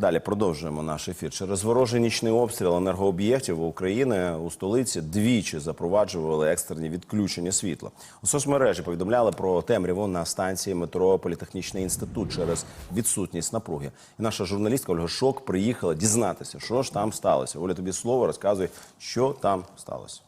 Далі продовжуємо наш ефір. Через ворожий нічний обстріл енергооб'єктів України у столиці двічі запроваджували екстрені відключення світла. У соцмережі повідомляли про темряву на станції метро Політехнічний інститут через відсутність напруги. І наша журналістка Ольга Шок приїхала дізнатися, що ж там сталося. Оля, тобі слово розказуй, що там сталося.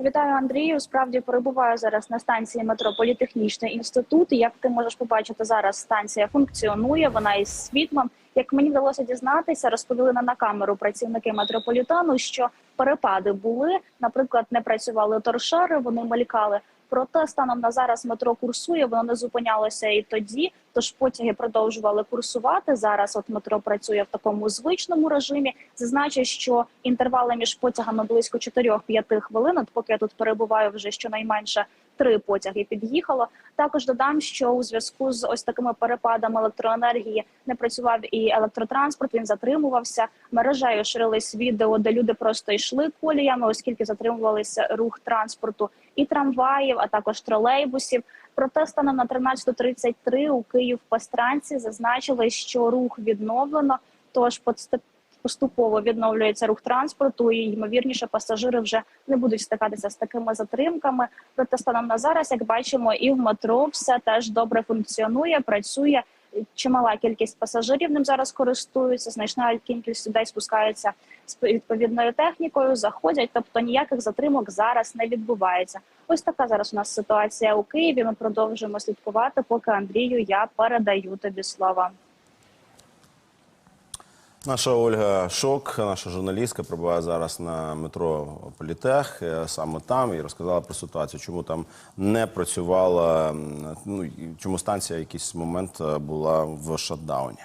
Вітаю Андрію. Справді перебуваю зараз на станції метро Політехнічний інститут. Як ти можеш побачити, зараз станція функціонує. Вона із світлом. Як мені вдалося дізнатися, розповіли на, камеру працівники метрополітану, що перепади були. Наприклад, не працювали торшери, вони мелькали. Проте станом на зараз метро курсує, воно не зупинялося і тоді. Тож потяги продовжували курсувати. Зараз от метро працює в такому звичному режимі. Зазначу, що інтервали між потягами близько 4-5 хвилин. От поки я тут перебуваю, вже щонайменше три потяги під'їхало. Також додам, що у зв'язку з ось такими перепадами електроенергії не працював і електротранспорт. Він затримувався. Мережею ширились відео, де люди просто йшли коліями, оскільки затримувалися рух транспорту і трамваїв, а також тролейбусів. Проте станом на 13.33 у Київ Пастранці зазначили, що рух відновлено. Тож поступово відновлюється рух транспорту, і ймовірніше пасажири вже не будуть стикатися з такими затримками. Проте станом на зараз, як бачимо, і в метро все теж добре функціонує, працює. Чимала кількість пасажирів ним зараз користуються. Значна кількість людей спускаються з відповідною технікою, заходять. Тобто ніяких затримок зараз не відбувається. Ось така зараз у нас ситуація у Києві. Ми продовжуємо слідкувати. Поки Андрію я передаю тобі слова. Наша Ольга Шок, наша журналістка, перебуває зараз на метро Політех, е, саме там, і розказала про ситуацію, чому там не працювала, ну чому станція в якийсь момент е, була в шатдауні.